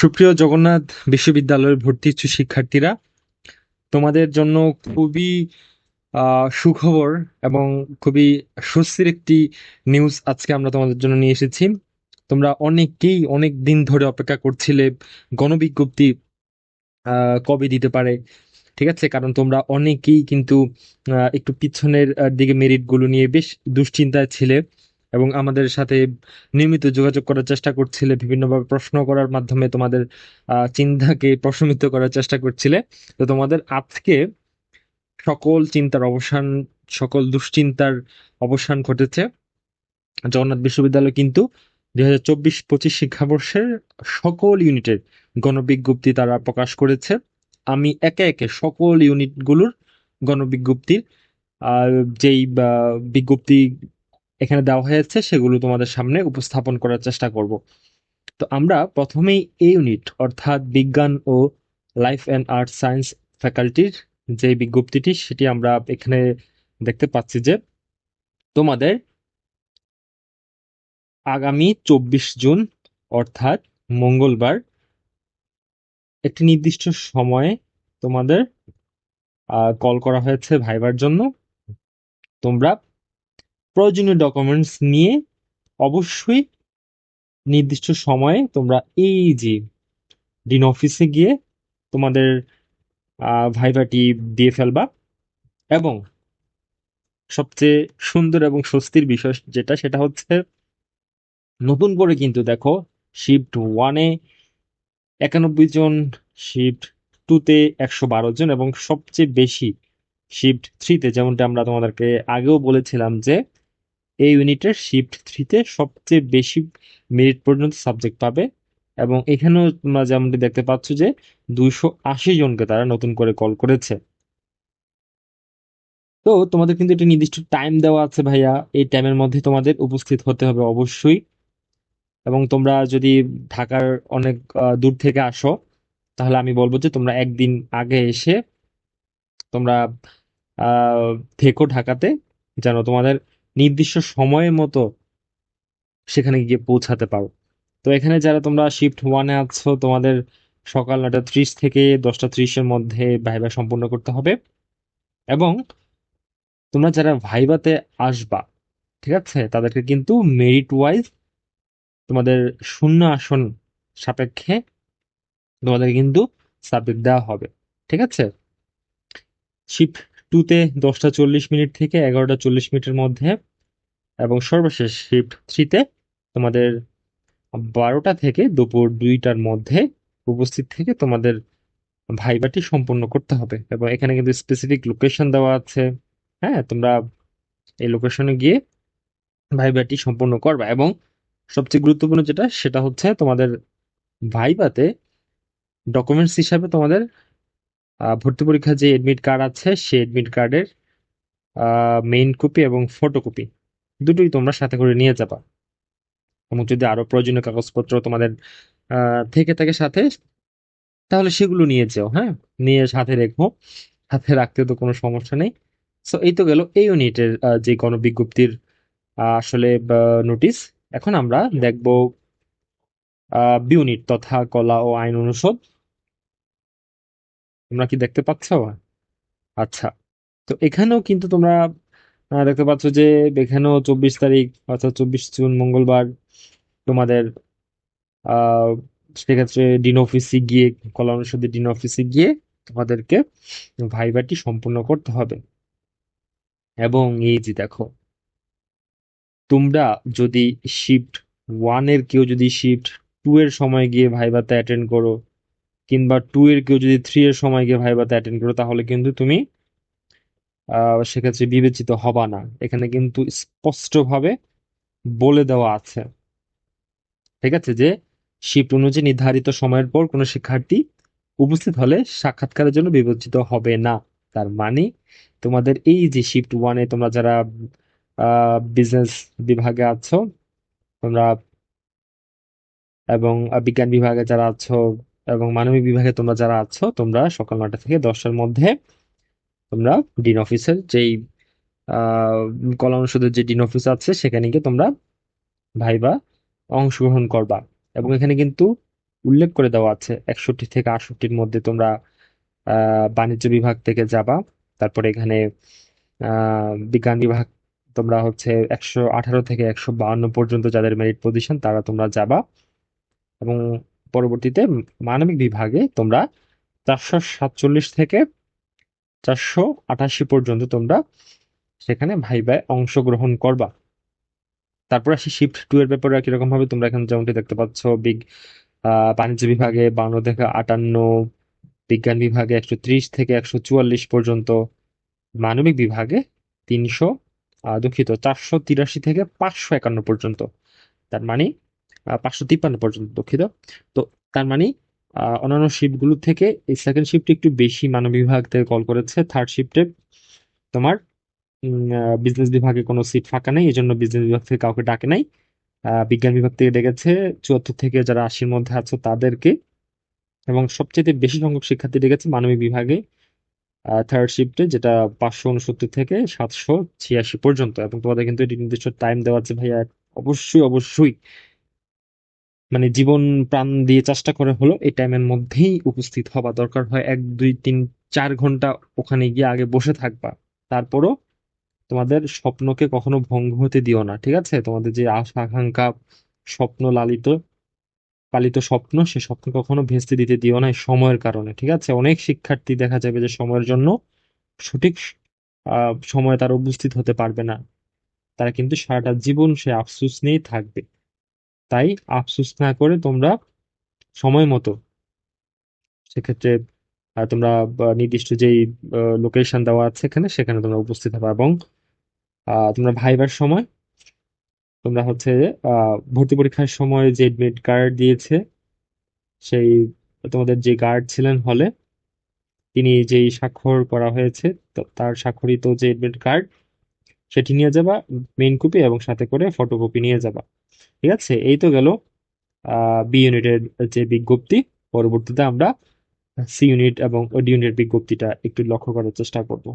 সুপ্রিয় জগন্নাথ বিশ্ববিদ্যালয়ের ভর্তি ইচ্ছু শিক্ষার্থীরা, তোমাদের জন্য খুবই সুখবর এবং খুবই স্বস্তির একটি নিউজ আজকে আমরা তোমাদের জন্য নিয়ে এসেছি। তোমরা অনেকেই অনেক দিন ধরে অপেক্ষা করছিলে গণবিজ্ঞপ্তি কবে দিতে পারে, ঠিক আছে? কারণ তোমরা অনেকেই কিন্তু একটু পিছনের দিকে মেরিটগুলো নিয়ে বেশ দুশ্চিন্তায় ছিলে। এবং আমাদের সাথে নিয়মিত যোগাযোগ করার চেষ্টা করছিলে, বিভিন্নভাবে প্রশ্ন করার মাধ্যমে তোমাদের চিন্তাকে প্রশমিত করার চেষ্টা করছিলে। তো তোমাদের আজকে সকল চিন্তার অবসান, সকল দুশ্চিন্তার অবসান ঘটেছে। জগন্নাথ বিশ্ববিদ্যালয় কিন্তু দুই হাজার চব্বিশ পঁচিশ শিক্ষাবর্ষের সকল ইউনিটের গণবিজ্ঞপ্তি তারা প্রকাশ করেছে। আমি একে একে সকল ইউনিটগুলোর গণবিজ্ঞপ্তির যেই বিজ্ঞপ্তি এখানে দেওয়া হয়েছে, সেগুলো তোমাদের সামনে উপস্থাপন করার চেষ্টা করব। তো আমরা প্রথমেই এই ইউনিট অর্থাৎ বিজ্ঞান ও লাইফ অ্যান্ড আর্ট সায়েন্স ফ্যাকাল্টির যে বিজ্ঞপ্তিটি, সেটি আমরা এখানে দেখতে পাচ্ছি যে তোমাদের আগামী চব্বিশ জুন, অর্থাৎ মঙ্গলবার, একটি নির্দিষ্ট সময়ে তোমাদের কল করা হয়েছে ভাইবার জন্য। তোমরা প্রয়োজনীয় ডকুমেন্টস নিয়ে অবশ্যই নির্দিষ্ট সময়ে তোমরা এই যে ডিন অফিসে গিয়ে তোমাদের ভাইভাটি দিয়ে ফেলবা এবং সবচেয়ে সুন্দর এবং স্বস্তির বিষয় যেটা সেটা হচ্ছে নতুন করে কিন্তু দেখো শিফট ওয়ানে একানব্বই জন শিফট টুতে একশো বারো জন এবং সবচেয়ে বেশি শিফট থ্রিতে যেমনটা আমরা তোমাদেরকে আগেও বলেছিলাম যে এই ইউনিটের শিফট থ্রিতে সবচেয়ে বেশি মেরিট পর্যন্ত সাবজেক্ট পাবে এবং এখানেও তোমরা যেমনটি দেখতে পাচ্ছ যে দুইশো আশি জনকে তারা নতুন করে কল করেছে। তো তোমাদের কিন্তু একটি নির্দিষ্ট টাইম দেওয়া আছে ভাইয়া, এই টাইমের মধ্যে তোমাদের উপস্থিত হতে হবে অবশ্যই। এবং তোমরা যদি ঢাকার অনেক দূর থেকে আসো, তাহলে আমি বলব যে তোমরা একদিন আগে এসে তোমরা থেকো ঢাকাতে, যেন তোমাদের নির্দিষ্ট সময়ের মতো সেখানে গিয়ে পৌঁছাতে পারো। তো এখানে যারা তোমরা শিফট ওয়ানে আছো, তোমাদের সকাল নটা ত্রিশ থেকে দশটা ত্রিশের মধ্যে ভাইবা সম্পূর্ণ করতে হবে। এবং তোমরা যারা ভাইবাতে আসবা, ঠিক আছে? তাদেরকে কিন্তু মেরিট ওয়াইজ তোমাদের শূন্য আসন সাপেক্ষে তোমাদের কিন্তু সাবজেক্ট দেওয়া হবে, ঠিক আছে? শিফট টুতে দশটা চল্লিশ মিনিট থেকে এগারোটা চল্লিশ মিনিটের মধ্যে এবং সর্বশেষ শিফট থ্রিতে তোমাদের বারোটা থেকে দুপুর দুইটার মধ্যে উপস্থিত থেকে তোমাদের ভাইবাটি সম্পূর্ণ করতে হবে। এবং এখানে কিন্তু স্পেসিফিক লোকেশন দেওয়া আছে। হ্যাঁ তোমরা এই লোকেশনে গিয়ে ভাইবাটি সম্পূর্ণ করবা। এবং সবচেয়ে গুরুত্বপূর্ণ যেটা, সেটা হচ্ছে তোমাদের ভাইবাতে ডকুমেন্টস হিসাবে তোমাদের ভর্তি পরীক্ষার যে এডমিট কার্ড আছে, সেই এডমিট কার্ডের মেইন কপি এবং ফটোকপি দুটোই তোমরা সাথে করে নিয়ে যাবা। এবং যদি আরও প্রয়োজনীয় কাগজপত্র তোমাদের থেকে থাকে সাথে, তাহলে সেগুলো নিয়ে যাও হ্যাঁ? নিয়ে সাথে রেখো। সাথে রাখতে তো কোনো সমস্যা নেই। সো এই তো গেল এই ইউনিটের যে গণবিজ্ঞপ্তির আসলে নোটিশ। এখন আমরা দেখব বি ইউনিট তথা কলা ও আইন অনুষদ। তোমরা কি দেখতে পাচ্ছ? আচ্ছা। তো এখানেও কিন্তু তোমরা দেখতে পাচ্ছ যে এখানেও চব্বিশ তারিখ অর্থাৎ চব্বিশ জুন মঙ্গলবার তোমাদের সেক্ষেত্রে ডিন অফিসে গিয়ে, কলা অনুষদের ডিন অফিসে গিয়ে তোমাদেরকে ভাইবাটি সম্পূর্ণ করতে হবে। এবং এই যে দেখো, তোমরা যদি শিফট ওয়ানের কেউ যদি শিফট টু এর সময় গিয়ে ভাইভাতে অ্যাটেন্ড করো, কিংবা টু এর কেউ যদি থ্রি এর সময় গিয়ে ভাইভাতে অ্যাটেন্ড করো, তাহলে কিন্তু তুমি সেক্ষেত্রে বিবেচিত হবা না। এখানে কিন্তু স্পষ্টভাবে বলে দেওয়া আছে। ঠিক আছে? যে শিফট অনুযায়ী নির্ধারিত সময়ের পর কোনো শিক্ষার্থী উপস্থিত হলে সাক্ষাৎকারের জন্য বিবেচিত হবে না। তার মানে তোমাদের এই যে শিফট ওয়ানে তোমরা যারা বিজনেস বিভাগে আছো, তোমরা এবং বিজ্ঞান বিভাগে যারা আছো এবং মানবিক বিভাগে তোমরা যারা আছো, তোমরা সকাল নটা থেকে দশটার মধ্যে তোমরা ডিন অফিসের যেই কলা অনুষদের যে ডিন অফিস আছে, সেখানে গিয়ে তোমরা ভাইবা অংশগ্রহণ করবা। এবং এখানে কিন্তু উল্লেখ করে দেওয়া আছে, একষট্টি থেকে আটষট্টির মধ্যে তোমরা বাণিজ্য বিভাগ থেকে যাবা। তারপরে এখানে বিজ্ঞান বিভাগ তোমরা হচ্ছে একশো আঠারো থেকে একশো বাউন্ন পর্যন্ত যাদের মেরিট পজিশন তারা তোমরা যাবা। এবং পরবর্তীতে মানবিক বিভাগে তোমরা চারশো সাতচল্লিশ থেকে চারশো আটাশি পর্যন্ত তোমরা সেখানে ভাইভায় অংশগ্রহণ করবা। তারপর আসি শিফট টু এর ব্যাপারে কীরকম ভাবে তোমরা এখানে যেমনটি দেখতে পাচ্ছ, বিগ বাণিজ্য বিভাগে বান্ন থেকে আটান্ন, বিজ্ঞান বিভাগে একশো ত্রিশ থেকে একশো চুয়াল্লিশ পর্যন্ত, মানবিক বিভাগে তিনশো দুঃখিত চারশো তিরাশি থেকে পাঁচশো একান্ন পর্যন্ত। তার মানে পাঁচশো তিপ্পান্ন পর্যন্ত দুঃখিত। তো তার মানে অন্যান্য শিফটগুলো থেকে এই সেকেন্ড শিফটে একটু বেশি মানব বিভাগ থেকে কল করেছে থার্ড শিফটে তোমার বিজনেস বিভাগে কোনো সিট ফাঁকা নেই এই জন্য বিজনেস বিভাগ থেকে কাউকে ডাকে নাই। বিজ্ঞান বিভাগ থেকে ডেকেছে, চুয়াত্তর থেকে যারা আশির মধ্যে আছো তাদেরকে। এবং সবচেয়ে বেশি সংখ্যক শিক্ষার্থী ডেকেছে মানবিক বিভাগে। থার্ড শিফটে যেটা পাঁচশো উনসত্তর থেকে সাতশো ছিয়াশি পর্যন্ত। এবং তোমাদের কিন্তু এটি নির্দিষ্ট টাইম দেওয়া আছে ভাইয়া। অবশ্যই অবশ্যই মানে জীবন প্রাণ দিয়ে চেষ্টা করে হলো, এই টাইমের মধ্যেই উপস্থিত হওয়া দরকার হয়। এক, দুই, তিন, চার ঘণ্টা ওখানে গিয়ে আগে বসে থাকবা। তারপরও তোমাদের স্বপ্নকে কখনো ভঙ্গ হতে দিও না, ঠিক আছে? তোমাদের যে আশা, আকাঙ্ক্ষা, স্বপ্ন লালিত, পালিত স্বপ্ন, সে স্বপ্ন কখনো ভেস্তে দিতে দিও না সময়ের কারণে, ঠিক আছে? অনেক শিক্ষার্থী দেখা যাবে যে সময়ের জন্য সঠিক সময়ে তারা উপস্থিত হতে পারবে না। তারা কিন্তু সারাটা জীবন সে আফসোস নিয়েই থাকবে। তাই আফসোস না করে তোমরা সময় মতো সেক্ষেত্রে তোমরা নির্দিষ্ট যেই লোকেশন দেওয়া আছে এখানে, সেখানে তোমরা উপস্থিত হবে এবং তোমরা ভাইবার সময়, তোমরা হচ্ছে ভর্তি পরীক্ষার সময় যে এডমিট কার্ড দিয়েছে, সেই, তোমাদের যে গার্ড ছিলেন হলে তিনি যেই স্বাক্ষর করা হয়েছে তার স্বাক্ষরিত যে এডমিট কার্ড সেটি নিয়ে যাবা মেইন কপি এবং সাথে করে ফটোকপি নিয়ে যাবা। ঠিক আছে? এই তো গেল বি ইউনিটের যে বিজ্ঞপ্তি। পরবর্তীতে আমরা সি ইউনিট এবং ডি ইউনিটের বিজ্ঞপ্তিটা একটু লক্ষ্য করার চেষ্টা করব।